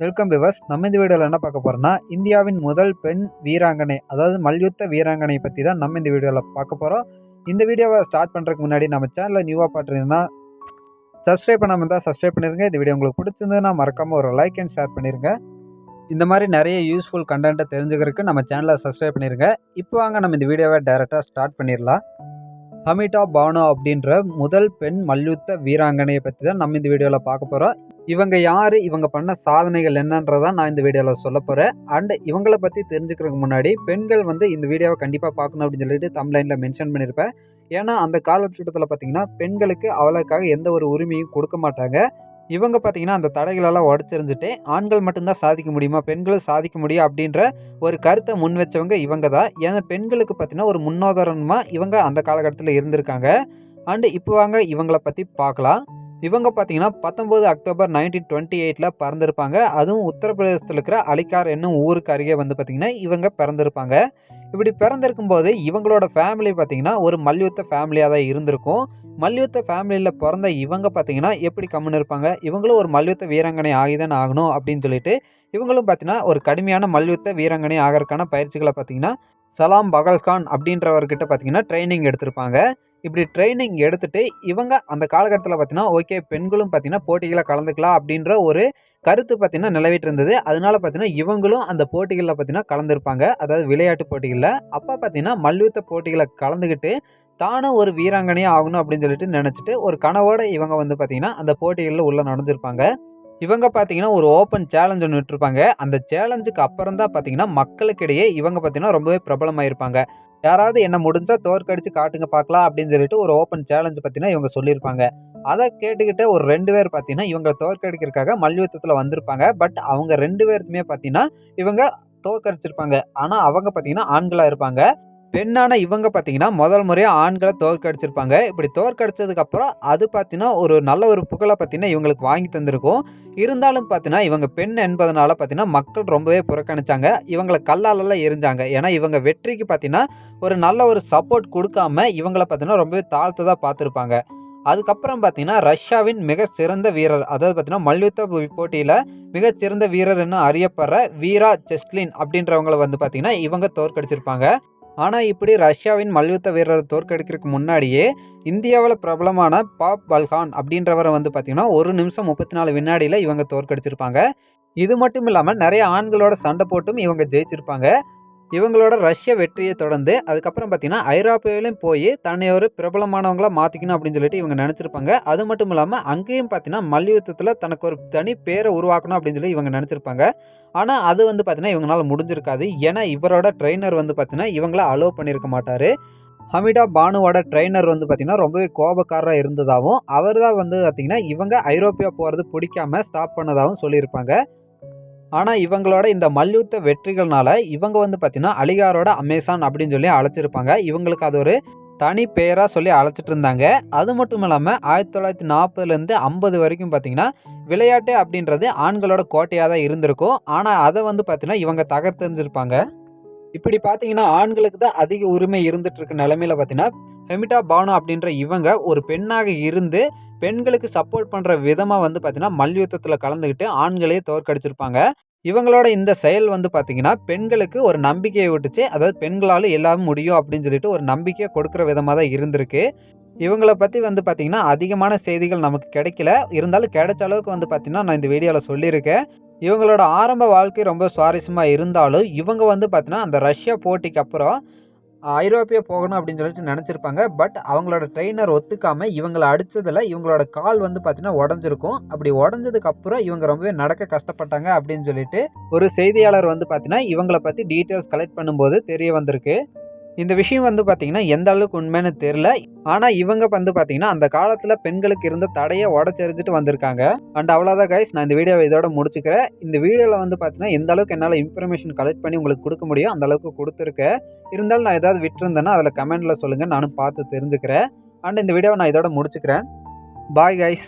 Welcome viewers நம்ம இந்த வீடியோவில் என்ன பார்க்க போகிறோம்னா இந்தியாவின் முதல் பெண் வீராங்கனை அதாவது மல்யுத்த வீராங்கனை பற்றி தான் நம்ம இந்த வீடியோவில் பார்க்க போகிறோம் இந்த வீடியோவை ஸ்டார்ட் பண்ணுறதுக்கு முன்னாடி நம்ம சேனலில் நியூவாக பார்த்துருந்தீங்கன்னா சப்ஸ்கிரைப் பண்ணாமல் தான் சப்ஸ்கிரைப் பண்ணிருங்க. இந்த வீடியோ உங்களுக்கு பிடிச்சிருந்ததுன்னா மறக்காமல் ஒரு லைக் அண்ட் ஷேர் பண்ணிடுங்க இந்த மாதிரி நிறைய யூஸ்ஃபுல் கண்டென்ட்டை தெரிஞ்சுக்கிறதுக்கு நம்ம சேனலை சப்ஸ்கிரைப் பண்ணிடுங்க இப்போ வாங்க நம்ம இந்த வீடியோவை டேரெக்டாக ஸ்டார்ட் பண்ணிடலாம். ஹமிதா பானு அப்படின்ற முதல் பெண் மல்யுத்த வீராங்கனையை பற்றி தான் நம்ம இந்த வீடியோவில் பார்க்க போகிறோம் இவங்க யார்? இவங்க பண்ண சாதனைகள் என்னன்றதான் நான் இந்த வீடியோவில் சொல்ல போகிறேன் அண்ட் இவங்களை பற்றி தெரிஞ்சுக்கிறதுக்கு முன்னாடி பெண்கள் வந்து இந்த வீடியோவை கண்டிப்பாக பார்க்கணும் அப்படின்னு சொல்லிட்டு தமிழ்லைனில் மென்ஷன் பண்ணியிருப்பேன். ஏன்னா அந்த காலகட்டத்தில் பார்த்தீங்கன்னா பெண்களுக்கு அவளுக்காக எந்த ஒரு உரிமையும் கொடுக்க மாட்டாங்க. இவங்க பார்த்தீங்கன்னா அந்த தடைகளெல்லாம் உடச்சிருந்துட்டு ஆண்கள் மட்டும்தான் சாதிக்க முடியுமா? பெண்களும் சாதிக்க முடியும் அப்படின்ற ஒரு கருத்தை முன் வச்சவங்க இவங்க தான். ஏன்னா பெண்களுக்கு பார்த்தீங்கன்னா ஒரு முன்னோதாரணமாக இவங்க அந்த காலகட்டத்தில் இருந்திருக்காங்க. அண்டு இப்போ வாங்க இவங்கள பற்றி பார்க்கலாம் இவங்க பார்த்தீங்கன்னா பத்தொம்போது அக்டோபர் நைன்டீன் டுவெண்ட்டி எயிட்டில் பிறந்திருப்பாங்க. அதுவும் உத்தரப்பிரதேசத்தில் இருக்கிற அலிகார் என்னும் ஊருக்கு அருகே வந்து பார்த்திங்கன்னா இவங்க பிறந்திருப்பாங்க. இப்படி பிறந்திருக்கும் போது இவங்களோட ஃபேமிலி பார்த்திங்கன்னா ஒரு மல்யுத்த ஃபேமிலியாக தான் இருந்திருக்கும். மல்யுத்த ஃபேமிலியில் பிறந்த இவங்க பார்த்தீங்கன்னா எப்படி கம்முன்னு இருப்பாங்க? இவங்களும் ஒரு மல்யுத்த வீராங்கனை ஆகிதான் ஆகணும் அப்படின்னு சொல்லிட்டு இவங்களும் பார்த்தீங்கன்னா ஒரு கடுமையான மல்யுத்த வீராங்கனை ஆகிறதுக்கான பயிற்சிகளை பார்த்தீங்கன்னா சலாம் பகல்கான் அப்படின்றவர்கிட்ட பார்த்தீங்கன்னா ட்ரைனிங் எடுத்திருப்பாங்க. இப்படி ட்ரைனிங் எடுத்துகிட்டு இவங்க அந்த காலகட்டத்தில் பார்த்தீங்கன்னா ஓகே பெண்களும் பார்த்தீங்கன்னா போட்டிகளை கலந்துக்கலாம் அப்படின்ற ஒரு கருத்து பார்த்திங்கன்னா நிலவிட்டு இருந்தது அதனால பார்த்தீங்கன்னா இவங்களும் அந்த போட்டிகளில் பார்த்தீங்கன்னா கலந்துருப்பாங்க. அதாவது விளையாட்டு போட்டிகளில். அப்போ பார்த்தீங்கன்னா மல்யுத்த போட்டிகளை கலந்துக்கிட்டு தானும் ஒரு வீராங்கனையாக ஆகணும் அப்படின்னு சொல்லிட்டு நினச்சிட்டு ஒரு கனவோடு இவங்க வந்து பார்த்திங்கன்னா அந்த போட்டிகளில் உள்ளே நடந்திருப்பாங்க. இவங்க பார்த்தீங்கன்னா ஒரு ஓப்பன் சேலஞ்ச் ஒன்று விட்டுருப்பாங்க. அந்த சேலஞ்சுக்கு அப்புறம் தான் பார்த்தீங்கன்னா மக்களுக்கிடையே இவங்க பார்த்தீங்கன்னா ரொம்பவே பிரபலமாயிருப்பாங்க. யாராவது என்ன முடிஞ்சால் தோற்கடிச்சு காட்டுங்க பார்க்கலாம் அப்படின்னு சொல்லிட்டு ஒரு ஓப்பன் சேலஞ்சு பார்த்தீங்கன்னா இவங்க சொல்லியிருப்பாங்க. அதை கேட்டுக்கிட்டே ஒரு ரெண்டு பேர் பார்த்தீங்கன்னா இவங்க தோற்கடிக்கிறதுக்காக மல்யுத்தத்தில் வந்திருப்பாங்க. பட் அவங்க ரெண்டு பேருக்குமே பார்த்தீங்கன்னா இவங்க தோற்கடிச்சிருப்பாங்க. ஆனால் அவங்க பார்த்தீங்கன்னா ஆண்களாக இருப்பாங்க. பெண்ணான இவங்க பார்த்தீங்கன்னா முதல் முறையாக ஆண்களை தோற்கடிச்சிருப்பாங்க. இப்படி தோற்கடிச்சதுக்கப்புறம் அது பார்த்தீங்கன்னா ஒரு நல்ல ஒரு புகழை பார்த்தீங்கன்னா இவங்களுக்கு வாங்கி தந்திருக்கும். இருந்தாலும் பார்த்தீங்கன்னா இவங்க பெண் என்பதனால பார்த்தீங்கன்னா மக்கள் ரொம்பவே புறக்கணிச்சாங்க. இவங்களை கல்லாலெல்லாம் எரிஞ்சாங்க. ஏன்னா இவங்க வெற்றிக்கு பார்த்தீங்கன்னா ஒரு நல்ல ஒரு சப்போர்ட் கொடுக்காம இவங்களை பார்த்தீங்கன்னா ரொம்பவே தாழ்த்ததாக பார்த்துருப்பாங்க அதுக்கப்புறம் பார்த்தீங்கன்னா ரஷ்யாவின் மிக சிறந்த வீரர் அதாவது பார்த்தீங்கன்னா மல்யுத்த போட்டியில் மிகச்சிறந்த வீரர் வீரர்னு அறியப்படுற வீரா செஸ்லின் அப்படின்றவங்களை வந்து பார்த்தீங்கன்னா இவங்க தோற்கடிச்சிருப்பாங்க. ஆனால் இப்படி ரஷ்யாவின் மல்யுத்த வீரரை தோற்கடிக்கிறதுக்கு முன்னாடியே இந்தியாவில் பிரபலமான பாப் பல்கான் அப்படின்றவரை வந்து பார்த்திங்கன்னா ஒரு நிமிஷம் முப்பத்தி நாலு வினாடியில் இவங்க தோற்கடிச்சிருப்பாங்க. இது மட்டும் இல்லாமல் நிறைய ஆண்களோட சண்டை போட்டும் இவங்க ஜெயிச்சிருப்பாங்க. இவங்களோட ரஷ்ய வெற்றியை தொடர்ந்து அதுக்கப்புறம் பார்த்தீங்கன்னா ஐரோப்பியிலையும் போய் தன்னை ஒரு பிரபலமானவங்களாக மாற்றிக்கணும் அப்படின்னு சொல்லிட்டு இவங்க நினச்சிருப்பாங்க. அது மட்டும் இல்லாமல் அங்கேயும் பார்த்தீங்கன்னா மல்யுத்தத்தில் தனக்கு ஒரு தனி பேரை உருவாக்கணும் அப்படின்னு சொல்லி இவங்க நினச்சிருப்பாங்க. ஆனால் அது வந்து பார்த்தீங்கன்னா இவங்களால் முடிஞ்சிருக்காது. ஏன்னா இவரோட ட்ரெயினர் வந்து பார்த்தீங்கன்னா இவங்கள அலோவ் பண்ணியிருக்க மாட்டார். ஹமிடா பானுவோட ட்ரெயினர் வந்து பார்த்திங்கன்னா ரொம்பவே கோபக்காரராக இருந்ததாகவும் அவர் தான் வந்து பார்த்திங்கன்னா இவங்க ஐரோப்பியா போகிறது பிடிக்காம ஸ்டாப் பண்ணதாகவும் சொல்லியிருப்பாங்க. ஆனால் இவங்களோட இந்த மல்யுத்த வெற்றிகள்னால இவங்க வந்து பார்த்திங்கன்னா அலிகாரோட அமேசான் அப்படின்னு சொல்லி அழைச்சிருப்பாங்க. இவங்களுக்கு அது ஒரு தனி பெயராக சொல்லி அழைச்சிட்டு இருந்தாங்க அது மட்டும் இல்லாமல் ஆயிரத்தி தொள்ளாயிரத்தி நாற்பதுலேருந்து ஐம்பது வரைக்கும் பார்த்திங்கன்னா விளையாட்டு அப்படின்றது ஆண்களோட கோட்டையாக தான் இருந்திருக்கும். ஆனால் அதை வந்து பார்த்திங்கன்னா இவங்க தகர்த்தெறிஞ்சிருப்பாங்க. இப்படி பார்த்தீங்கன்னா ஆண்களுக்கு தான் அதிக உரிமை இருந்துட்டு இருக்க நிலமையில பார்த்தீங்கன்னா ஹெமிட்டா பானு அப்படின்ற இவங்க ஒரு பெண்ணாக இருந்து பெண்களுக்கு சப்போர்ட் பண்ணுற விதமாக வந்து பார்த்திங்கன்னா மல்யுத்தத்தில் கலந்துக்கிட்டு ஆண்களையே தோற்கடிச்சிருப்பாங்க. இவங்களோட இந்த செயல் வந்து பார்த்திங்கன்னா பெண்களுக்கு ஒரு நம்பிக்கையை விட்டுச்சு அதாவது பெண்களால் எல்லாமே முடியும் அப்படின்னு சொல்லிட்டு ஒரு நம்பிக்கையை கொடுக்குற விதமாக தான் இருந்திருக்கு. இவங்களை பற்றி வந்து பார்த்திங்கன்னா அதிகமான செய்திகள் நமக்கு கிடைக்கல. இருந்தாலும் கிடைச்ச அளவுக்கு வந்து பார்த்திங்கன்னா நான் இந்த வீடியோவில் சொல்லியிருக்கேன். இவங்களோட ஆரம்ப வாழ்க்கை ரொம்ப சுவாரஸ்யமாக இருந்தாலும் இவங்க வந்து பார்த்திங்கன்னா அந்த ரஷ்யா போட்டிக்கு அப்புறம் ஐரோப்பியா போகணும் அப்படின்னு சொல்லிட்டு நினச்சிருப்பாங்க. பட் அவங்களோட ட்ரெயினர் ஒத்துக்காமல் இவங்களை அடித்ததில் இவங்களோட கால் வந்து பார்த்தீங்கன்னா உடஞ்சிருக்கும். அப்படி உடஞ்சதுக்கப்புறம் இவங்க ரொம்பவே நடக்க கஷ்டப்பட்டாங்க அப்படின்னு சொல்லிட்டு ஒரு செய்தியாளர் வந்து பார்த்தீங்கன்னா இவங்களை பற்றி டீட்டெயில்ஸ் கலெக்ட் பண்ணும்போது தெரிய வந்திருக்கு. இந்த விஷயம் வந்து பார்த்திங்கன்னா எந்த அளவுக்கு உண்மைன்னு தெரில ஆனால் இவங்க வந்து பார்த்திங்கன்னா அந்த காலத்தில் பெண்களுக்கு இருந்த தடையை உடச்செறிஞ்சிட்டு வந்திருக்காங்க. அண்ட் அவ்வளோதான் கைஸ் நான் இந்த வீடியோவை இதோட முடிச்சுக்கிறேன். இந்த வீடியோவில் வந்து பார்த்தீங்கன்னா எந்த அளவுக்கு என்னால் இன்ஃபர்மேஷன் கலெக்ட் பண்ணி உங்களுக்கு கொடுக்க முடியும் அந்த அளவுக்கு கொடுத்துருக்கேன். இருந்தாலும் நான் ஏதாவது விட்டுருந்தேன்னா அதில் கமெண்ட்டில் சொல்லுங்கள் நானும் பார்த்து தெரிஞ்சுக்கிறேன். அண்ட் இந்த வீடியோவை நான் இதோட முடிச்சுக்கிறேன். Bye guys